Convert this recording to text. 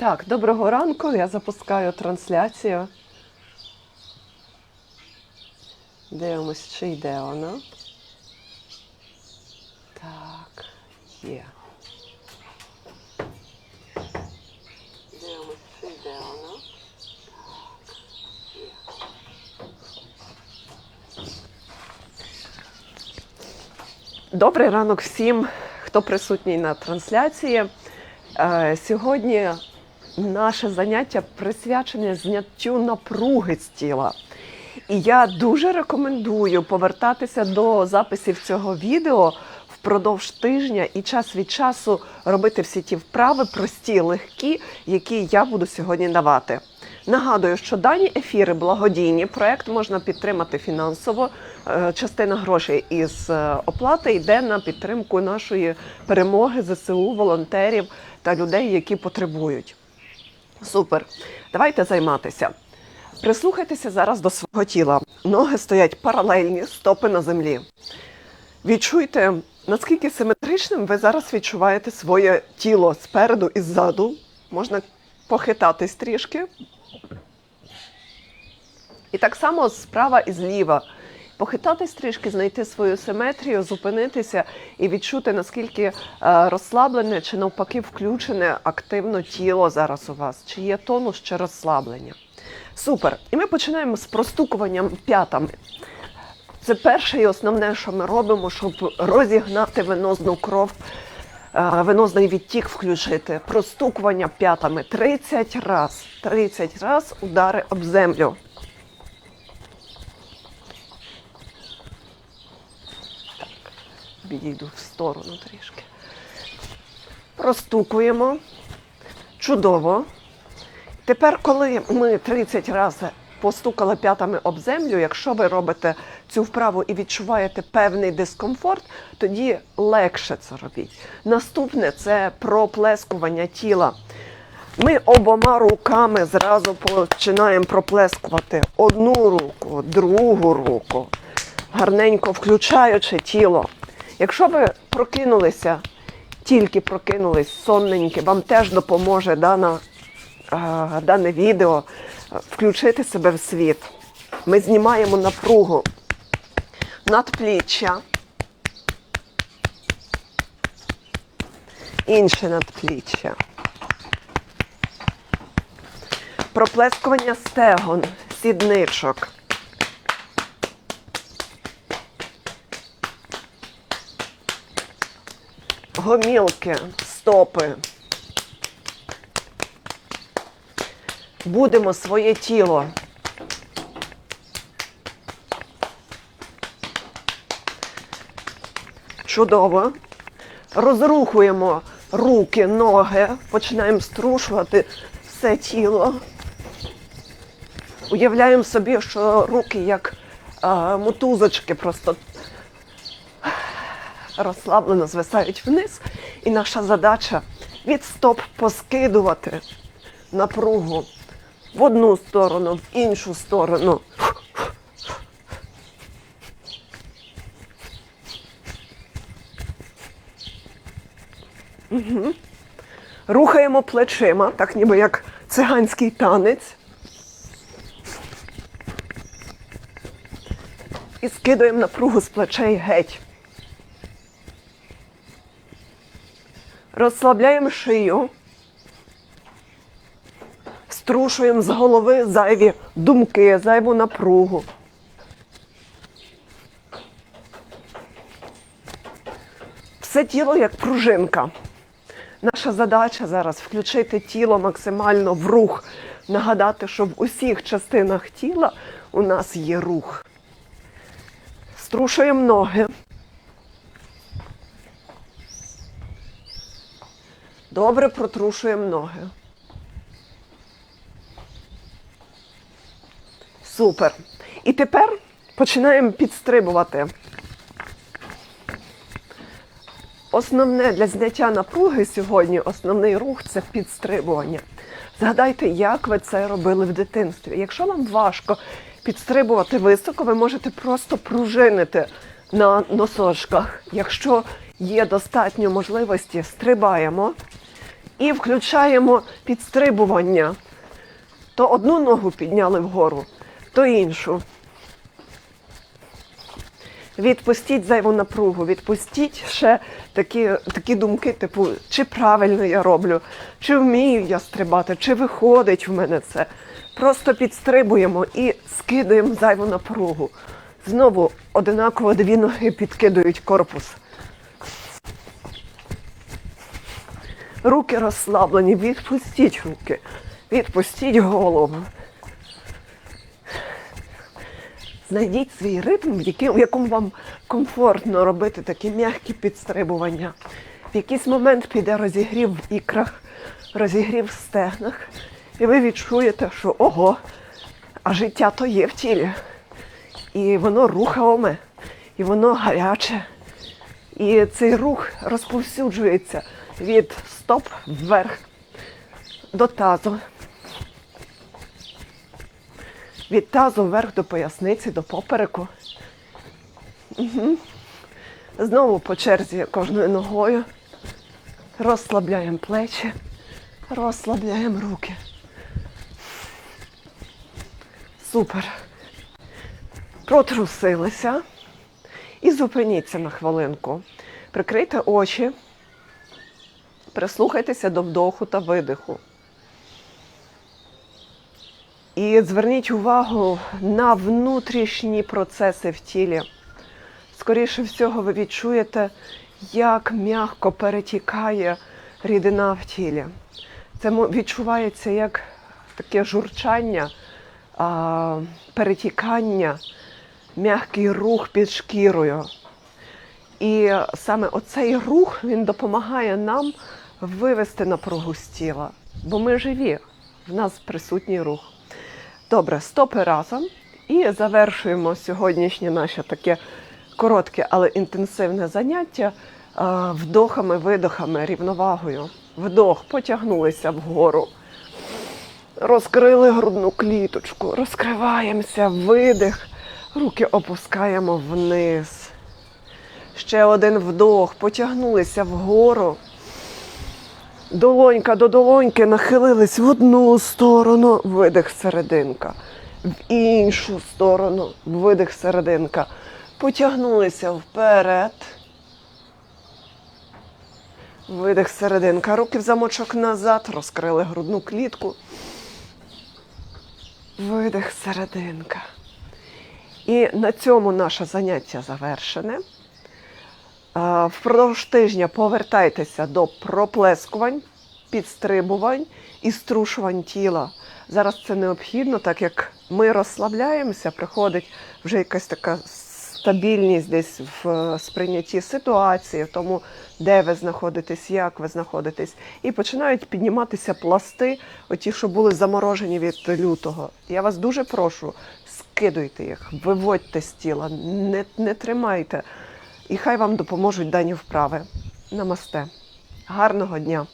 Так, доброго ранку. Я запускаю трансляцію. Дивимось, чи йде вона. Так, є. Дивимось, чи йде вона. Добрий ранок всім, хто присутній на трансляції. Е, Сьогодні наше заняття присвячене зняттю напруги з тіла. І я дуже рекомендую повертатися до записів цього відео впродовж тижня і час від часу робити всі ті вправи, прості, легкі, які я буду сьогодні давати. Нагадую, що дані ефіри благодійні. Проект можна підтримати фінансово. Е, Частина грошей із е, оплати йде на підтримку нашої перемоги ЗСУ, волонтерів та людей, які потребують. Супер. Давайте займатися. Прислухайтеся зараз до свого тіла. Ноги стоять паралельні, стопи на землі. Відчуйте, наскільки симетричним ви зараз відчуваєте своє тіло спереду і ззаду. Можна похитатись трішки. І так само справа і зліва. Похитатись трішки, знайти свою симетрію, зупинитися і відчути, наскільки е, розслаблене чи навпаки включене активно тіло зараз у вас, чи є тонус чи розслаблення. Супер. І ми починаємо з простукуванням п'ятами. Це перше і основне, що ми робимо, щоб розігнати венозну кров, е, венозний відтік включити. Простукування п'ятами 30 раз. 30 раз удари об землю. Відійду в сторону трішки. Простукуємо. Чудово. Тепер, коли ми 30 разів постукали п'ятами об землю, якщо ви робите цю вправу і відчуваєте певний дискомфорт, тоді легше це робіть. Наступне це проплескування тіла. Ми обома руками зразу починаємо проплескувати одну руку, другу руку, гарненько включаючи тіло. Якщо ви прокинулися, тільки прокинулись сонненькі, вам теж допоможе дана а, дане відео, включити себе в світ. Ми знімаємо напругу надпліччя, інше надпліччя. Проплескування стегон, сідничок. Гомілки, стопи. Будемо своє тіло. Чудово. Розрухуємо руки, ноги, починаємо струшувати все тіло. Уявляємо собі, що руки як а, мотузочки просто розслаблено звисають вниз. І наша задача від стоп поскидувати напругу в одну сторону, в іншу сторону. Угу. Рухаємо плечима, так ніби як циганський танець. І скидуємо напругу з плечей геть. Розслабляємо шию. Струшуємо з голови зайві думки, зайву напругу. Все тіло як пружинка. Наша задача зараз включити тіло максимально в рух, нагадати, що в усіх частинах тіла у нас є рух. Струшуємо ноги. Добре протрушуємо ноги. Супер. І тепер починаємо підстрибувати. Основне для зняття напруги сьогодні, основний рух це підстрибування. Згадайте, як ви це робили в дитинстві. Якщо вам важко підстрибувати високо, ви можете просто пружинити на носочках. Якщо є достатньо можливості, стрибаємо І включаємо підстрибування. То одну ногу підняли вгору, то іншу. Відпустіть зайву напругу, відпустіть ще такі, такі думки, типу, чи правильно я роблю, чи вмію я стрибати, чи виходить в мене це. Просто підстрибуємо і скидаємо зайву напругу. Знову одинаково дві ноги підкидують корпус. Руки розслаблені, відпустіть руки, відпустіть голову. Знайдіть свій ритм, в якому вам комфортно робити такі м'які підстрибування. В якийсь момент піде розігрів в ікрах, розігрів в стегнах, і ви відчуєте, що ого, а життя то є в тілі. І воно рухоме, і воно гаряче. І цей рух розповсюджується від стоп вверх до тазу. Від тазу вверх до поясниці, до попереку. Угу. Знову по черзі кожною ногою. Розслабляємо плечі, розслабляємо руки. Супер. Протрусилися і зупиніться на хвилинку. Прикрийте очі, прислухайтеся до вдоху та видиху. І зверніть увагу на внутрішні процеси в тілі. Скоріше всього, ви відчуєте, як м'яко перетікає рідина в тілі. Це відчувається як таке журчання, перетікання, м'який рух під шкірою. І саме оцей рух він допомагає нам вивести напругу з тіла, бо ми живі, в нас присутній рух. Добре, стопи разом і завершуємо сьогоднішнє наше таке коротке, але інтенсивне заняття вдохами, видохами, рівновагою. Вдох, потягнулися вгору. Розкрили грудну кліточку, розкриваємося, видих, руки опускаємо вниз. Ще один вдох, потягнулися вгору. Долонька до долоньки нахилились в одну сторону, видих серединка, в іншу сторону, видих серединка. Потягнулися вперед. Видих серединка. Руки в замочок назад, розкрили грудну клітку. Видих серединка. І на цьому наше заняття завершене. Впродовж тижня повертайтеся до проплескувань, підстрибувань і струшувань тіла. Зараз це необхідно, так як ми розслабляємося, приходить вже якась така стабільність десь в е, сприйнятті ситуації, в тому, де ви знаходитесь, як ви знаходитесь, і починають підніматися пласти, оті, що були заморожені від лютого. Я вас дуже прошу, скидуйте їх, виводьте з тіла, не, не тримайте. І хай вам допоможуть дані вправи. Намасте. Гарного дня!